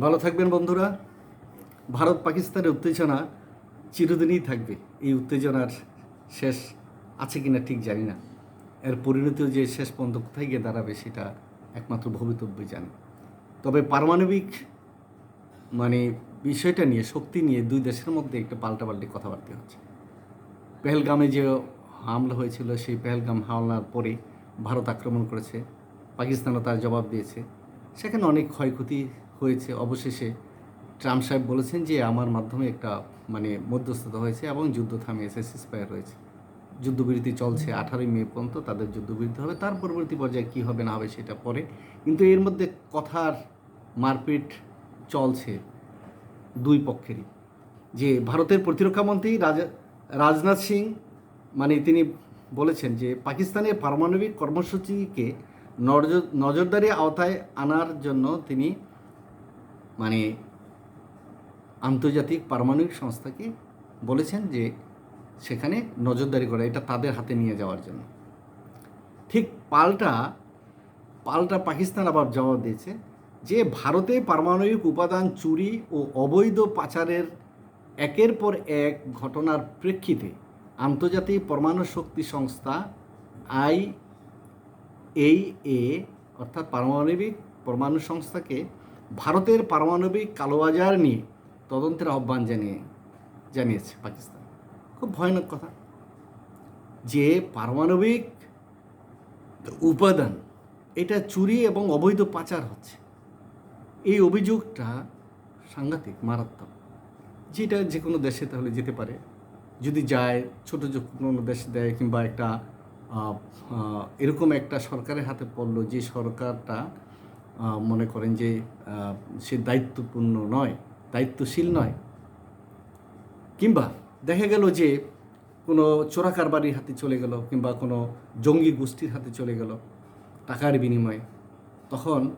ভালো থাকবেন বন্ধুরা। ভারত পাকিস্তানের উত্তেজনা চিরদিনই থাকবে। এই উত্তেজনার শেষ আছে কি না ঠিক জানি না। এর পরিণতিও যে শেষ পর্যন্ত কোথায় গিয়ে দাঁড়াবে সেটা একমাত্র ভবিতব্যই জানে। তবে পারমাণবিক মানে বিষয়টা নিয়ে, শক্তি নিয়ে দুই দেশের মধ্যে একটা পাল্টাপাল্টি কথাবার্তা হচ্ছে। পেহেলগামে যে হামলা হয়েছিল, সেই পেহেলগাম হামলার পরে ভারত আক্রমণ করেছে। পাকিস্তানও তার জবাব দিয়েছে। সেখানে অনেক ক্ষয়ক্ষতি হয়েছে অবশেষে ট্রাম্প সাহেব বলেছেন যে আমার মাধ্যমে একটা মানে মধ্যস্থতা হয়েছে এবং যুদ্ধ থামিয়েছে সিসপায়ার হয়েছে। যুদ্ধবিরতি চলছে আঠারোই মে পর্যন্ত তাদের যুদ্ধবিরতি হবে তার পরবর্তী পর্যায়ে কী হবে না হবে সেটা পরে। কিন্তু এর মধ্যে কথার মারপিট চলছে দুই পক্ষেরই। যে ভারতের প্রতিরক্ষা মন্ত্রী রাজা রাজনাথ সিং মানে তিনি বলেছেন যে পাকিস্তানের পারমাণবিক কর্মসূচিকে নজর নজরদারি আওতায় আনার জন্য তিনি মানে আন্তর্জাতিক পারমাণবিক সংস্থাকে বলেছেন যে সেখানে নজরদারি করা, এটা তাদের হাতে নিয়ে যাওয়ার জন্য। ঠিক পাল্টা পাল্টা পাকিস্তান আবার জবাব দিয়েছে যে ভারতে পারমাণবিক উপাদান চুরি ও অবৈধ পাচারের একের পর এক ঘটনার প্রেক্ষিতে আন্তর্জাতিক পরমাণু শক্তি সংস্থা আই এই এ, অর্থাৎ পারমাণবিক পরমাণু সংস্থাকে ভারতের পারমাণবিক কালোবাজার নিয়ে তদন্তের আহ্বান জানিয়ে, জানিয়েছে পাকিস্তান। খুব ভয়ানক কথা। যে পারমাণবিক উপাদান, এটা চুরি এবং অবৈধ পাচার হচ্ছে, এই অভিযোগটা সাংঘাতিক, মারাত্মক। যেটা যে কোনো দেশে তাহলে যেতে পারে। যদি যায়, ছোটো কোনো দেশে দেয় কিংবা একটা এরকম একটা সরকারের হাতে পড়ল যে সরকারটা মনে করেন যে সে দায়িত্বপূর্ণ নয়, দায়িত্বশীল নয়। কিংবা দেখা গেল যে, কোনো চোরা কারবারির হাতে চলে গেল কিংবা কোনো জঙ্গি গোষ্ঠীর হাতে চলে গেল টাকার বিনিময়ে, তখন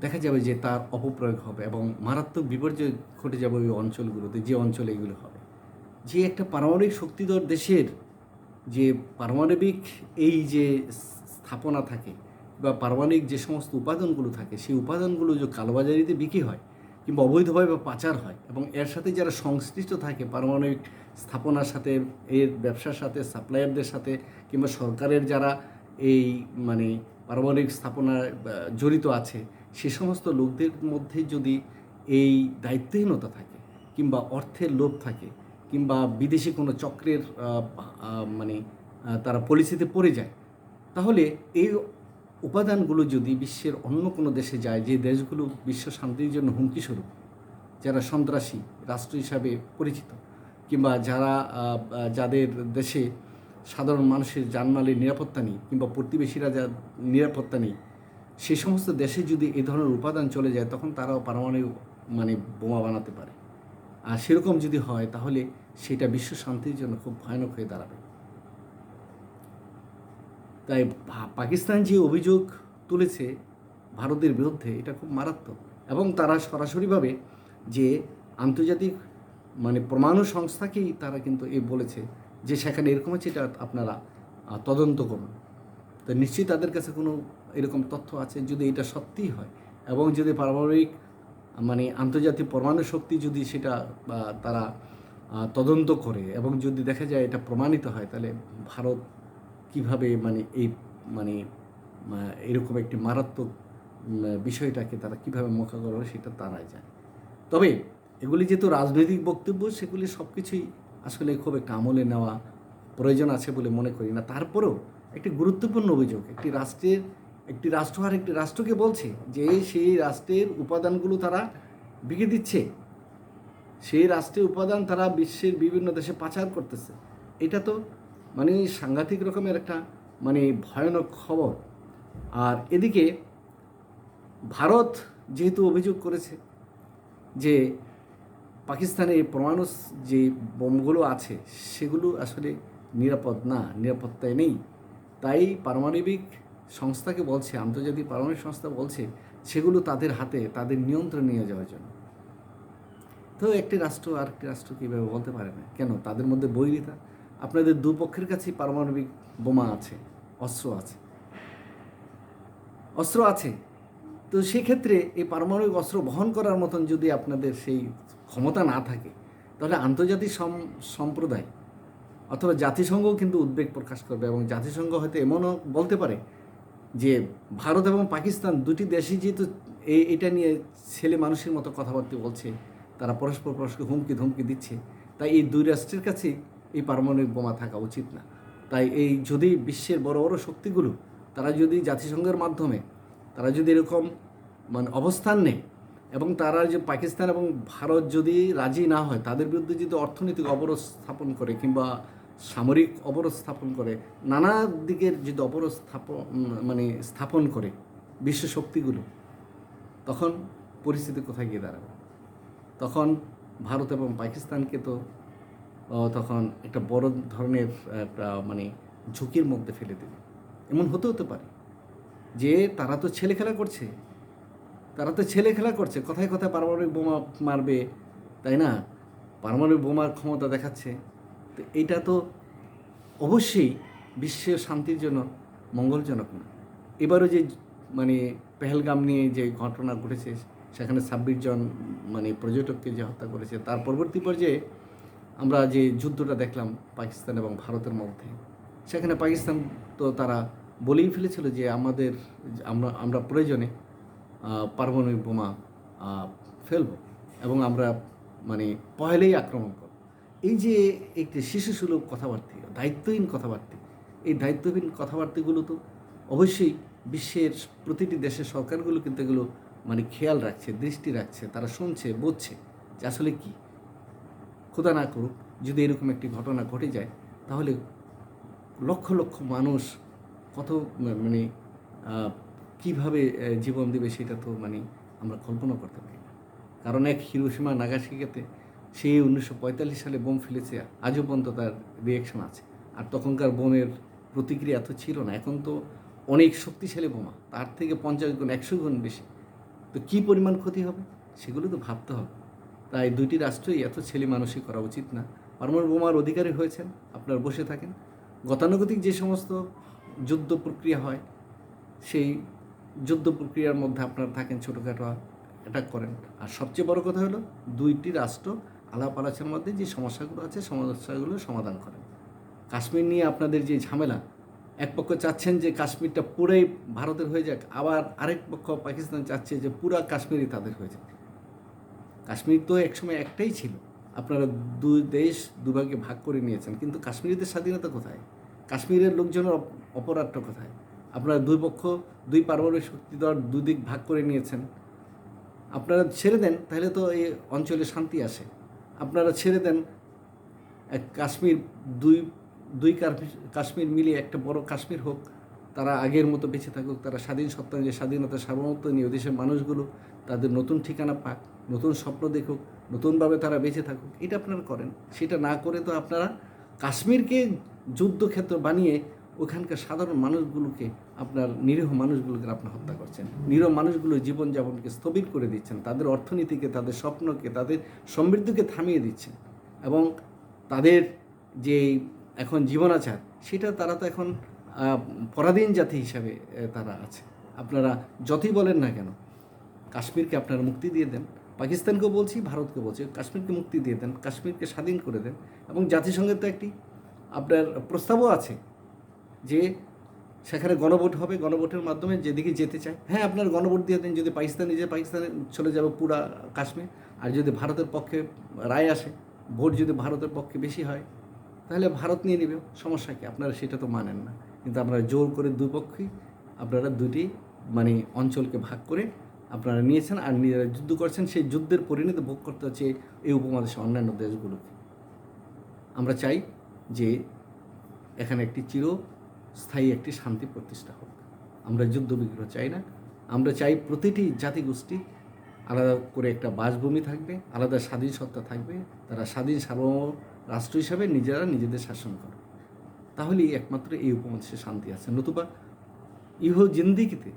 দেখা যাবে যে তার অপপ্রয়োগ হবে এবং মারাত্মক বিপর্যয় ঘটে যাবে ওই অঞ্চলগুলোতে, যে অঞ্চলে এগুলো হবে। যে একটা পারমাণবিক শক্তিধর দেশের যে পারমাণবিক এই যে স্থাপনা থাকে বা পারমাণবিক যে সমস্ত উপাদানগুলো থাকে, সেই উপাদানগুলো যে কালোবাজারিতে বিক্রি হয় কিংবা অবৈধভাবে বা পাচার হয় এবং এর সাথে যারা সংশ্লিষ্ট থাকে, পারমাণবিক স্থাপনার সাথে, এর ব্যবসার সাথে সাপ্লায়ারদের সাথে কিংবা সরকারের যারা এই মানে পারমাণবিক স্থাপনায় জড়িত আছে, সে সমস্ত লোকদের মধ্যে যদি এই দায়িত্বহীনতা থাকে কিংবা অর্থের লোভ থাকে কিংবা বিদেশি কোনো চক্রের মানে তারা পলিসিতে পড়ে যায়, তাহলে এই উপাদানগুলো যদি বিশ্বের অন্য কোনো দেশে যায়, যে দেশগুলো বিশ্ব শান্তির জন্য হুমকি স্বরূপ যারা সন্ত্রাসী রাষ্ট্র হিসাবে পরিচিত, কিংবা যারা যাদের দেশে সাধারণ মানুষের জানমালের নিরাপত্তা নেই, কিংবা প্রতিবেশীরা যা, নিরাপত্তা নেই সেই সমস্ত দেশে যদি এই ধরনের উপাদান চলে যায়, তখন তারাও পারমাণবিক মানে বোমা বানাতে পারে। আর সেরকম যদি হয়, তাহলে সেটা বিশ্ব শান্তির জন্য খুব ভয়ানক হয়ে দাঁড়াবে। তাই পাকিস্তান যে অভিযোগ তুলেছে ভারতের বিরুদ্ধে, এটা খুব মারাত্মক। এবং তারা সরাসরিভাবে যে আন্তর্জাতিক মানে পরমাণু সংস্থাকেই তারা কিন্তু এ বলেছে যে সেখানে এরকম আছে, এটা আপনারা তদন্ত করুন। তো নিশ্চয়ই তাদের কাছে কোনো এরকম তথ্য আছে যদি এটা সত্যিই হয়। এবং যদি পারমাণবিক মানে আন্তর্জাতিক পরমাণু শক্তি যদি সেটা তারা তদন্ত করে এবং যদি দেখা যায় এটা প্রমাণিত হয়, তাহলে ভারত কীভাবে মানে এই মানে এরকম একটি মারাত্মক বিষয়টাকে তারা কীভাবে মোকাবিলা করে সেটা তারাই জানে। তবে এগুলি যেহেতু রাজনৈতিক বক্তব্য, সেগুলি সব কিছুই আসলে খুব একটা আমলে নেওয়া প্রয়োজন আছে বলে মনে করি না। তারপরেও একটি গুরুত্বপূর্ণ অভিযোগ, একটি রাষ্ট্রের, একটি রাষ্ট্র আর একটি রাষ্ট্রকে বলছে যে সেই রাষ্ট্রের উপাদানগুলো তারা বিকে দিচ্ছে। সেই রাষ্ট্রের উপাদান তারা বিশ্বের বিভিন্ন দেশে পাচার করতেছে। এটা তো মানে সাংঘাতিক রকমের একটা মানে ভয়ানক খবর। আর এদিকে ভারত যেহেতু অভিযোগ করেছে যে পাকিস্তানে পরমাণু যে বোমগুলো আছে, সেগুলো আসলে নিরাপদ না, নিরাপত্তায় নেই। তাই পারমাণবিক সংস্থাকে বলছে, আন্তর্জাতিক পারমাণবিক সংস্থা বলছে, সেগুলো তাদের হাতে, তাদের নিয়ন্ত্রণ নিয়ে যাওয়ার জন্য। তো একটি রাষ্ট্র আর একটি রাষ্ট্র কীভাবে বলতে পারে না। কেন? তাদের মধ্যে বৈরিতা। আপনাদের দুপক্ষের কাছেই পারমাণবিক বোমা আছে, অস্ত্র আছে। অস্ত্র আছে। তো সেক্ষেত্রে এই পারমাণবিক অস্ত্র বহন করার মতন যদি আপনাদের সেই ক্ষমতা না থাকে, তাহলে আন্তর্জাতিক সম- সম্প্রদায় অথবা জাতিসংঘও কিন্তু উদ্বেগ প্রকাশ করবে এবং জাতিসংঘ হয়তো এমনও বলতে পারে যে ভারত এবং পাকিস্তান দুটি দেশই যেহেতু এই এটা নিয়ে ছেলে মানুষের মতো কথাবার্তা বলছে, তারা পরস্পর পরস্পর হুমকি ধমকি দিচ্ছে, তাই এই দুই রাষ্ট্রের কাছে এই পারমাণবিক বোমা থাকা উচিত না। তাই এই যদি বিশ্বের বড় বড় শক্তিগুলো তারা যদি জাতিসংঘের মাধ্যমে তারা যদি এরকম মানে অবস্থান নেয় এবং তারা যে পাকিস্তান এবং ভারত যদি রাজি না হয়, তাদের বিরুদ্ধে যদি অর্থনৈতিক অবরোধ স্থাপন করে কিংবা সামরিক অবরোধ স্থাপন করে, নানা দিকের যদি অবরোধ স্থাপন মানে স্থাপন করে বিশ্ব শক্তিগুলো, তখন পরিস্থিতি কোথায় গিয়ে দাঁড়াবে? তখন ভারত এবং পাকিস্তানকে তো তখন একটা বড় ধরনের একটা মানে ঝুঁকির মধ্যে ফেলে দেবে এমন হতে হতে পারে যে তারা তো ছেলে খেলা করছে। তারা তো ছেলে খেলা করছে, কথায় কথায় পারমাণবিক বোমা মারবে, তাই না? পারমাণবিক বোমার ক্ষমতা দেখাচ্ছে। তো এইটা তো অবশ্যই বিশ্বের শান্তির জন্য মঙ্গলজনক না। এবারও যে মানে পেহেলগাম নিয়ে যে ঘটনা ঘটেছে, সেখানে ছাব্বিশ জন মানে পর্যটককে যে হত্যা করেছে, তার পরবর্তী পর্যায়ে আমরা যে যুদ্ধটা দেখলাম পাকিস্তান এবং ভারতের মধ্যে, সেখানে পাকিস্তান তো তারা বলেই ফেলেছিল যে আমাদের, আমরা আমরা প্রয়োজনে পারমাণবিক বোমা ফেলব এবং আমরা মানে পহেলেই আক্রমণ করব। এই যে একটি শিশুসুলভ কথাবার্তা, দায়িত্বহীন কথাবার্তা, এই দায়িত্বহীন কথাবার্তাগুলো তো অবশ্যই বিশ্বের প্রতিটি দেশের সরকারগুলো কিন্তু এগুলো মানে খেয়াল রাখছে, দৃষ্টি রাখছে, তারা শুনছে, বুঝছে যে আসলে কি। খোদা না করুক, যদি এরকম একটি ঘটনা ঘটে যায়, তাহলে লক্ষ লক্ষ মানুষ কত মানে কীভাবে জীবন দেবে সেটা তো মানে আমরা কল্পনা করতে পারি না। কারণ এক হিরোসীমা নাগাসাকিতে সে উনিশশো পঁয়তাল্লিশ সালে বোম ফেলেছে, আজও পর্যন্ত তার রিয়াকশন আছে। আর তখনকার বোমের প্রতিক্রিয়া এত ছিল না, এখন তো অনেক শক্তিশালী বোমা, তার থেকে পঞ্চাশ গুণ, একশো গুণ বেশি। তো কী পরিমাণ ক্ষতি হবে? সেগুলো তো ভাবতে হবে। তাই দুইটি রাষ্ট্রই এত ছেলে মানুষই করা উচিত না। পারমাণবিক বোমার অধিকারী হয়েছেন, আপনারা বসে থাকেন। গতানুগতিক যে সমস্ত যুদ্ধ প্রক্রিয়া হয়, সেই যুদ্ধ প্রক্রিয়ার মধ্যে আপনারা থাকেন, ছোটোখাটো অ্যাটাক করেন। আর সবচেয়ে বড় কথা হলো, দুইটি রাষ্ট্র আলাপ আলোচনার মধ্যে যে সমস্যাগুলো আছে, সমস্যাগুলো সমাধান করেন। কাশ্মীর নিয়ে আপনাদের যে ঝামেলা, এক পক্ষ চাচ্ছেন যে কাশ্মীরটা পুরোই ভারতের হয়ে যাক, আবার আরেক পক্ষ পাকিস্তান চাচ্ছে যে পুরা কাশ্মীরই তাদের হয়ে যাক। কাশ্মীর তো একসময় একটাই ছিল। আপনারা দুই দেশ দুভাগে ভাগ করে নিয়েছেন, কিন্তু কাশ্মীরিদের স্বাধীনতা কোথায়? কাশ্মীরের লোকজনের অপ- অপরাধটা কোথায়? আপনারা দুই পক্ষ, দুই পারমাণবিক শক্তি দল দুই দিক ভাগ করে নিয়েছেন। আপনারা ছেড়ে দেন, তাহলে তো এই অঞ্চলে শান্তি আসে। আপনারা ছেড়ে দেন কাশ্মীর দুই দুই কাশ্মীর মিলিয়ে একটা বড় কাশ্মীর হোক, তারা আগের মতো বেঁচে থাকুক, তারা স্বাধীন সত্তা, যে স্বাধীনতা, সার্বভৌমত্ব নিয়ে দেশের মানুষগুলো তাদের নতুন ঠিকানা পাক। নতুন স্বপ্ন দেখুক, নতুনভাবে তারা বেঁচে থাকুক, এটা আপনারা করেন। সেটা না করে তো আপনারা কাশ্মীরকে যুদ্ধক্ষেত্র বানিয়ে ওখানকার সাধারণ মানুষগুলোকে, আপনার নিরীহ মানুষগুলোকে আপনি হত্যা করছেন। নিরীহ মানুষগুলোর জীবনযাপনকে স্থবির করে দিচ্ছেন। তাদের অর্থনীতিকে, তাদের স্বপ্নকে, তাদের সমৃদ্ধিকে থামিয়ে দিচ্ছেন। এবং তাদের যে এখন জীবনাচার, সেটা তারা তো এখন পরাধীন জাতি হিসাবে তারা আছে। আপনারা যতই বলেন না কেন, কাশ্মীরকে আপনারা মুক্তি দিয়ে দেন। পাকিস্তানকেও বলছি ভারতকে বলছি, কাশ্মীরকে মুক্তি দিয়ে দেন, কাশ্মীরকে স্বাধীন করে দেন এবং জাতিসংঘের তো একটি আপনার প্রস্তাবও আছে যে সেখানে গণভোট হবে, গণভোটের মাধ্যমে যেদিকে যেতে চায়। হ্যাঁ আপনার গণভোট দিয়ে দেন, যদি পাকিস্তান নিজে পাকিস্তানে চলে যাবে পুরা কাশ্মীর, আর যদি ভারতের পক্ষে রায় আসে, ভোট যদি ভারতের পক্ষে বেশি হয়, তাহলে ভারত নিয়ে নেবে। সমস্যা কি? আপনারা সেটা তো মানেন না। কিন্তু আপনারা জোর করে দুই পক্ষই আপনারা দুটি মানে অঞ্চলকে ভাগ করে আপনারা নিয়েছেন আর নিজেরা যুদ্ধ করছেন, সেই যুদ্ধের পরিণতি ভোগ করতে হচ্ছে এই উপমহাদেশের অন্যান্য দেশগুলোকে। আমরা চাই যে এখানে একটি চিরস্থায়ী একটি শান্তি প্রতিষ্ঠা হোক। আমরা যুদ্ধ বিগ্রহ চাই না। আমরা চাই প্রতিটি জাতিগোষ্ঠী আলাদা করে একটা বাসভূমি থাকবে, আলাদা স্বাধীন সত্তা থাকবে, তারা স্বাধীন সার্বভৌম রাষ্ট্র হিসাবে নিজেরা নিজেদের শাসন করে তাহলেই একমাত্র এই উপমহাদেশে শান্তি আছে। নতুবা ইহ জিন্দিগিতে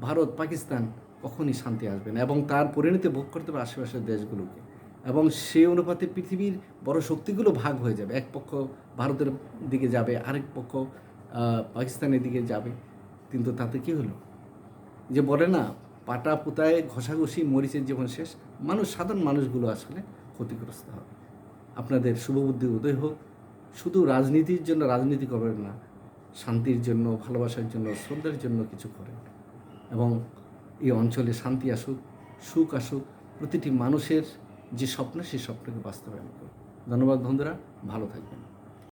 ভারত, পাকিস্তান কখনই শান্তি আসবে না এবং তার পরিণতি ভোগ করতে হবে আশেপাশের দেশগুলোকে। এবং সেই অনুপাতে পৃথিবীর বড় শক্তিগুলো ভাগ হয়ে যাবে। এক পক্ষ ভারতের দিকে যাবে, আরেক পক্ষ পাকিস্তানের দিকে যাবে। কিন্তু তাতে কি হলো? যে বলে না, পাটা পুতায় ঘষাঘষি মরিচের জীবন শেষ, মানুষ, সাধারণ মানুষগুলো আসলে ক্ষতিগ্রস্ত হবে। আপনাদের শুভবুদ্ধি উদয় হোক। শুধু রাজনীতির জন্য রাজনীতি করবেন না, শান্তির জন্য, ভালোবাসার জন্য, শ্রদ্ধার জন্য কিছু করেন। এবং এই অঞ্চলে শান্তি আসুক, সুখ আসুক, প্রতিটি মানুষের যে স্বপ্ন, সেই স্বপ্নকে বাস্তবায়ন করুক ধন্যবাদ বন্ধুরা, ভালো থাকবেন।